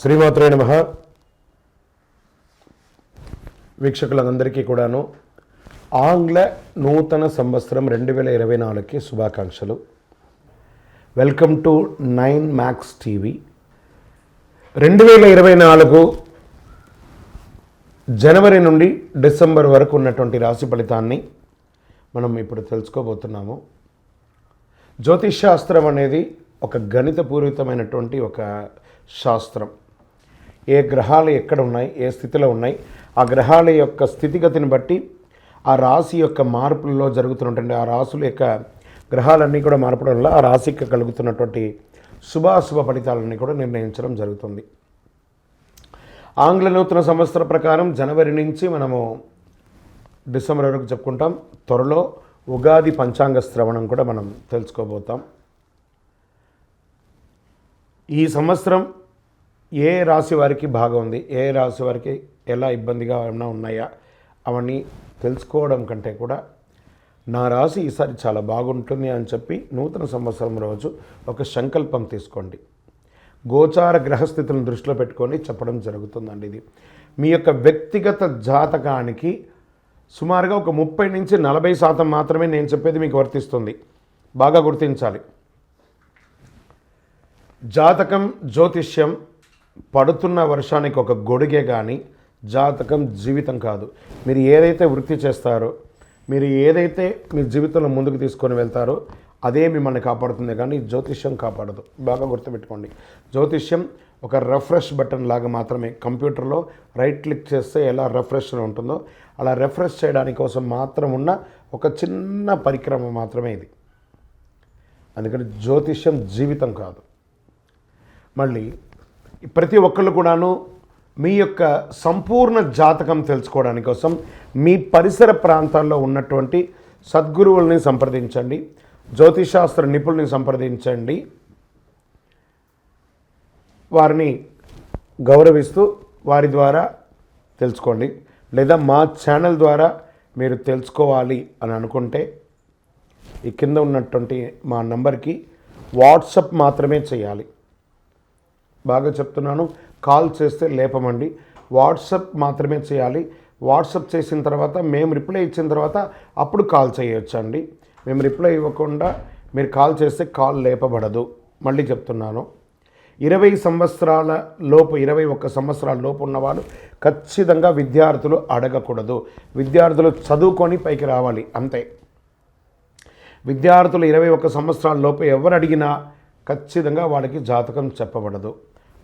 శ్రీమాత్రే నమ. వీక్షకులందరికీ కూడాను ఆంగ్ల నూతన సంవత్సరం రెండు వేల ఇరవై నాలుగుకి శుభాకాంక్షలు. Welcome to nine max TV. రెండు వేల ఇరవై నాలుగు జనవరి నుండి డిసెంబర్ వరకు ఉన్నటువంటి రాశి ఫలితాన్ని మనం ఇప్పుడు తెలుసుకోబోతున్నాము. జ్యోతిష్ శాస్త్రం అనేది ఒక గణితపూరితమైనటువంటి ఒక శాస్త్రం. ఏ గ్రహాలు ఎక్కడ ఉన్నాయి ఏ స్థితిలో ఉన్నాయి ఆ గ్రహాల యొక్క స్థితిగతిని బట్టి ఆ రాశి యొక్క మార్పులలో జరుగుతున్నటువంటి ఆ రాశుల యొక్క గ్రహాలన్నీ కూడా మార్పడం వల్ల ఆ రాశికి కలుగుతున్నటువంటి శుభాశుభ ఫలితాలన్నీ కూడా నిర్ణయించడం జరుగుతుంది. ఆంగ్ల నూతన సంవత్సర ప్రకారం జనవరి నుంచి మనము డిసెంబర్ వరకు చెప్పుకుంటాం. త్వరలో ఉగాది పంచాంగ శ్రవణం కూడా మనం తెలుసుకోబోతాం. ఈ సంవత్సరం ఏ రాశి వారికి బాగా ఉంది? ఏ రాశి వారికి ఎలా ఇబ్బందిగా ఏమైనా ఉన్నాయా? అవన్నీ తెలుసుకోవడం కంటే కూడా నా రాశి ఈసారి చాలా బాగుంటుంది అని చెప్పి నూతన సంవత్సరం రోజు ఒక సంకల్పం తీసుకోండి. గోచార గ్రహస్థితులను దృష్టిలో పెట్టుకొని చెప్పడం జరుగుతుందండి ఇది. మీ యొక్క వ్యక్తిగత జాతకానికి సుమారుగా ఒక ముప్పై నుంచి నలభై శాతం మాత్రమే నేను చెప్పేది మీకు వర్తిస్తుంది. బాగా గుర్తించాలి. జాతకం జ్యోతిష్యం పడుతున్న వర్షానికి ఒక గొడుగే కానీ జాతకం జీవితం కాదు. మీరు ఏదైతే వృత్తి చేస్తారో మీరు ఏదైతే మీ జీవితంలో ముందుకు తీసుకొని వెళ్తారో అదే మిమ్మల్ని కాపాడుతుంది. కానీ జ్యోతిష్యం కాపాడదు. బాగా గుర్తుపెట్టుకోండి. జ్యోతిష్యం ఒక రెఫ్రెష్ బటన్ లాగా మాత్రమే. కంప్యూటర్లో రైట్ క్లిక్ చేస్తే ఎలా రెఫ్రెష్ ఉంటుందో అలా రెఫ్రెష్ చేయడానికి కోసం మాత్రం ఉన్న ఒక చిన్న పరిక్రమ మాత్రమే ఇది. అందుకని జ్యోతిష్యం జీవితం కాదు. మళ్ళీ ప్రతి ఒక్కళ్ళు కూడాను మీ యొక్క సంపూర్ణ జాతకం తెలుసుకోవడానికి కోసం మీ పరిసర ప్రాంతాల్లో ఉన్నటువంటి సద్గురువుల్ని సంప్రదించండి జ్యోతిషాస్త్ర నిపుణుల్ని సంప్రదించండి వారిని గౌరవిస్తూ వారి ద్వారా తెలుసుకోండి లేదా మా ఛానల్ ద్వారా మీరు తెలుసుకోవాలి అని అనుకుంటే ఈ కింద ఉన్నటువంటి మా నంబర్కి వాట్సప్ మాత్రమే చేయాలి. బాగా చెప్తున్నాను. కాల్ చేస్తే లేపమండి. వాట్సప్ మాత్రమే చేయాలి. వాట్సప్ చేసిన తర్వాత మేము రిప్లై ఇచ్చిన తర్వాత అప్పుడు కాల్ చేయొచ్చండి. మేము రిప్లై ఇవ్వకుండా మీరు కాల్ చేస్తే కాల్ లేపబడదు. మళ్ళీ చెప్తున్నాను. ఇరవై సంవత్సరాల లోపు ఇరవై ఒక్క సంవత్సరాల లోపు ఉన్నవాళ్ళు ఖచ్చితంగా విద్యార్థులు అడగకూడదు. విద్యార్థులు చదువుకొని పైకి రావాలి అంతే. విద్యార్థులు ఇరవై ఒక్క సంవత్సరాల లోపు ఎవరు అడిగినా ఖచ్చితంగా వాళ్ళకి జాతకం చెప్పబడదు.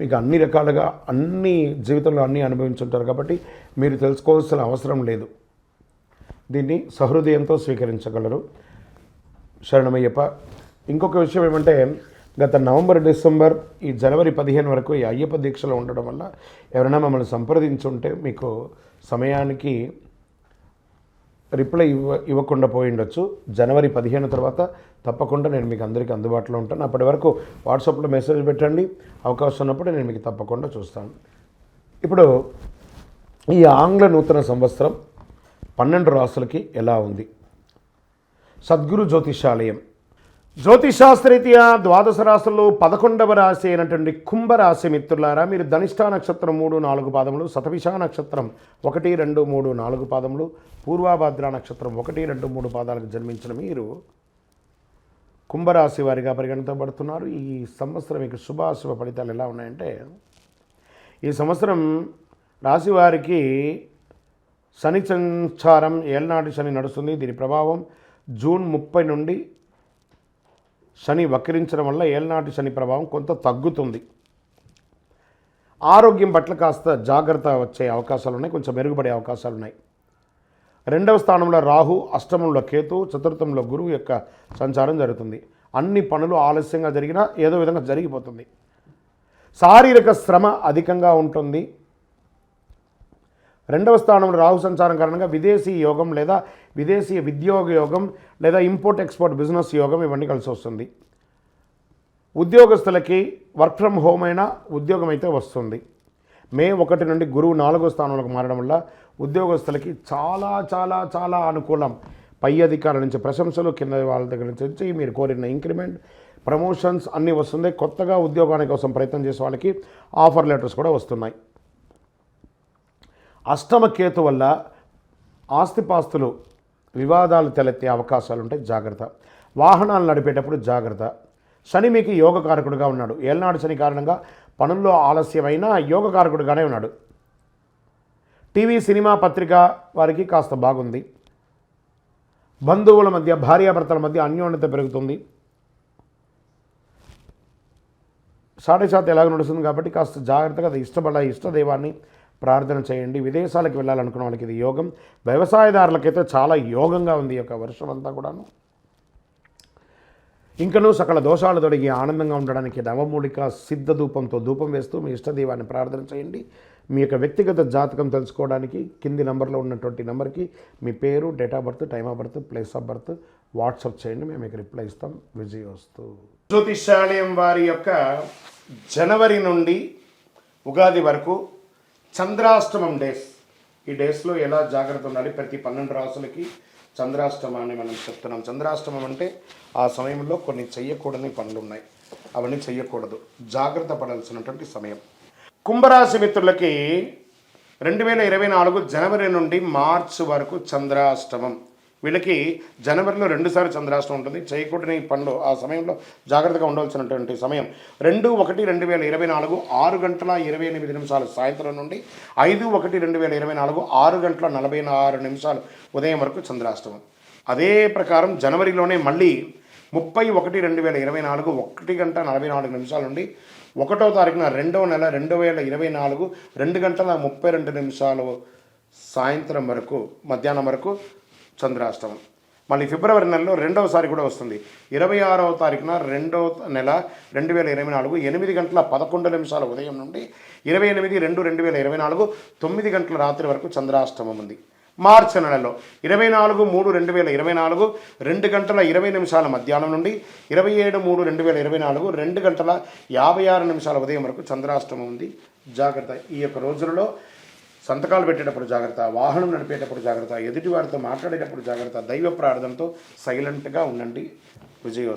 మీకు అన్ని రకాలుగా అన్ని జీవితంలో అన్నీ అనుభవించుంటారు కాబట్టి మీరు తెలుసుకోవాల్సిన అవసరం లేదు. దీన్ని సహృదయంతో స్వీకరించగలరు. శరణమయ్యప్ప ఇంకొక విషయం ఏమంటే గత నవంబర్ డిసెంబర్ ఈ జనవరి పదిహేను వరకు ఈ అయ్యప్ప దీక్షలో ఉండడం వల్ల ఎవరైనా మమ్మల్ని సంప్రదించుంటే మీకు సమయానికి రిప్లై ఇవ్వ ఇవ్వకుండా పోయి ఉండొచ్చు జనవరి పదిహేను తర్వాత తప్పకుండా నేను మీకు అందరికీ అందుబాటులో ఉంటాను. అప్పటి వరకు వాట్సాప్లో మెసేజ్ పెట్టండి. అవకాశం ఉన్నప్పుడు నేను మీకు తప్పకుండా చూస్తాను. ఇప్పుడు ఈ ఆంగ్ల నూతన సంవత్సరం పన్నెండు రాసులకి ఎలా ఉంది? సద్గురు జ్యోతిషాలయం జ్యోతిశాస్త్రరీత్యా ద్వాదశ రాశుల్లో పదకొండవ రాశి అయినటువంటి కుంభరాశి మిత్రులారా మీరు ధనిష్ఠా నక్షత్రం మూడు నాలుగు పాదములు శతభిష నక్షత్రం ఒకటి రెండు మూడు నాలుగు పాదములు పూర్వాభద్ర నక్షత్రం ఒకటి రెండు మూడు పాదాలకు జన్మించిన మీరు కుంభరాశి వారిగా పరిగణించబడుతున్నారు. ఈ సంవత్సరం మీకు శుభాశుభ ఫలితాలు ఎలా ఉన్నాయంటే ఈ సంవత్సరం రాశి వారికి శని సంచారం ఏళ్ళనాటి శని నడుస్తుంది. దీని ప్రభావం జూన్ ముప్పై నుండి శని వక్రించడం వల్ల ఏళ్ళనాటి శని ప్రభావం కొంత తగ్గుతుంది. ఆరోగ్యం పట్ల కాస్త జాగ్రత్త వచ్చే అవకాశాలు ఉన్నాయి కొంచెం మెరుగుపడే అవకాశాలు ఉన్నాయి. రెండవ స్థానంలో రాహు అష్టమంలో కేతు చతుర్థంలో గురువు యొక్క సంచారం జరుగుతుంది. అన్ని పనులు ఆలస్యంగా జరిగినా ఏదో విధంగా జరిగిపోతుంది. శారీరక శ్రమ అధికంగా ఉంటుంది. రెండవ స్థానంలో రాహు సంచారం కారణంగా విదేశీ యోగం లేదా విదేశీ విద్యోగ యోగం లేదా ఇంపోర్ట్ ఎక్స్పోర్ట్ బిజినెస్ యోగం ఇవన్నీ కలిసి వస్తుంది. ఉద్యోగస్తులకి వర్క్ ఫ్రమ్ హోమ్ అయినా ఉద్యోగం అయితే వస్తుంది. మే ఒకటి నుండి గురువు నాలుగో స్థానంలోకి మారడం వల్ల ఉద్యోగస్తులకి చాలా చాలా చాలా అనుకూలం. పై అధికారుల నుంచి ప్రశంసలు కింద వాళ్ళ దగ్గర నుంచి మీరు కోరిన ఇంక్రిమెంట్ ప్రమోషన్స్ అన్నీ వస్తుంది. కొత్తగా ఉద్యోగాని కోసం ప్రయత్నం చేసే వాళ్ళకి ఆఫర్ లెటర్స్ కూడా వస్తున్నాయి. అష్టమ కేతు వల్ల ఆస్తిపాస్తులు వివాదాలు తలెత్తే అవకాశాలు ఉంటాయి జాగ్రత్త. వాహనాలు నడిపేటప్పుడు జాగ్రత్త. శని మీకు యోగకారకుడుగా ఉన్నాడు. ఏలనాడు శని కారణంగా పనుల్లో ఆలస్యమైన యోగకారకుడుగానే ఉన్నాడు. టీవీ సినిమా పత్రిక వారికి కాస్త బాగుంది. బంధువుల మధ్య భార్యాభర్తల మధ్య అన్యోన్యత పెరుగుతుంది. సాడేశాతం ఎలాగ నడుస్తుంది కాబట్టి కాస్త జాగ్రత్తగా అది ఇష్టపడ ఇష్టదైవాన్ని ప్రార్థన చేయండి. విదేశాలకు వెళ్ళాలనుకున్న వాళ్ళకి ఇది యోగం. వ్యవసాయదారులకైతే చాలా యోగంగా ఉంది ఈ యొక్క వర్షం అంతా కూడాను. ఇంకనూ సకల దోషాలు తొడిగి ఆనందంగా ఉండడానికి నవమూలిక సిద్ధ ధూపంతో ధూపం వేస్తూ మీ ఇష్టదైవాన్ని ప్రార్థన చేయండి. మీ యొక్క వ్యక్తిగత జాతకం తెలుసుకోవడానికి కింది నెంబర్లో ఉన్నటువంటి నెంబర్కి మీ పేరు date of birth time of birth place of birth WhatsApp చేయండి. మేము మీకు రిప్లై ఇస్తాం. విజయ్ వస్తూ. జ్యోతిషాలయం వారి యొక్క జనవరి నుండి ఉగాది వరకు చంద్రాష్టమం డేస్ ఈ డేస్లో ఎలా జాగ్రత్త ఉండాలి? ప్రతి పన్నెండు రాసులకి చంద్రాష్టమాన్ని మనం చెప్తున్నాం. చంద్రాష్టమం అంటే ఆ సమయంలో కొన్ని చేయకూడని పనులు ఉన్నాయి అవన్నీ చేయకూడదు జాగ్రత్త పడాల్సినటువంటి సమయం. కుంభరాశి మిత్రులకి రెండు వేల ఇరవై నాలుగు జనవరి నుండి మార్చ్ వరకు చంద్రాష్టమం. వీళ్ళకి జనవరిలో రెండుసార్లు చంద్రాష్టం ఉంటుంది. చేయకూడని పనులు ఆ సమయంలో జాగ్రత్తగా ఉండవలసినటువంటి సమయం రెండు ఒకటి రెండు వేల ఇరవై నాలుగు ఆరు గంటల ఇరవై ఎనిమిది నిమిషాలు సాయంత్రం నుండి ఐదు ఒకటి రెండు వేల ఇరవై నాలుగు ఆరు గంటల నలభై ఆరు నిమిషాలు ఉదయం వరకు చంద్రాష్టమం అదే ప్రకారం జనవరిలోనే మళ్ళీ ముప్పై ఒకటి రెండు వేల ఇరవై నాలుగు ఒకటి గంట నలభై నాలుగు నిమిషాల నుండి ఒకటో తారీఖున రెండవ నెల రెండు వేల ఇరవై నాలుగు రెండు గంటల ముప్పై రెండు నిమిషాలు సాయంత్రం వరకు మధ్యాహ్నం వరకు చంద్రాష్టమం. మళ్ళీ ఫిబ్రవరి నెలలో రెండవసారి కూడా వస్తుంది. ఇరవై ఆరవ తారీఖున రెండవ నెల రెండు వేల ఇరవై నాలుగు ఎనిమిది గంటల పదకొండు నిమిషాల ఉదయం నుండి ఇరవై ఎనిమిది రెండు రెండు వేల ఇరవై నాలుగు తొమ్మిది గంటల రాత్రి వరకు చంద్రాష్టమం ఉంది. మార్చి నెలలో ఇరవై నాలుగు మూడు రెండు వేల ఇరవై నాలుగు రెండు గంటల ఇరవై నిమిషాల మధ్యాహ్నం నుండి ఇరవై ఏడు మూడు రెండు వేల ఇరవై నాలుగు రెండు గంటల యాభై ఆరు నిమిషాల ఉదయం వరకు చంద్రాష్టమం ఉంది. జాగ్రత్త. ఈ యొక్క రోజులలో సంతకాలు పెట్టేటప్పుడు జాగ్రత్త వాహనం నడిపేటప్పుడు జాగ్రత్త ఎదుటివారితో మాట్లాడేటప్పుడు జాగ్రత్త దైవ ప్రార్థనతో సైలెంట్గా ఉండండి. విజయ్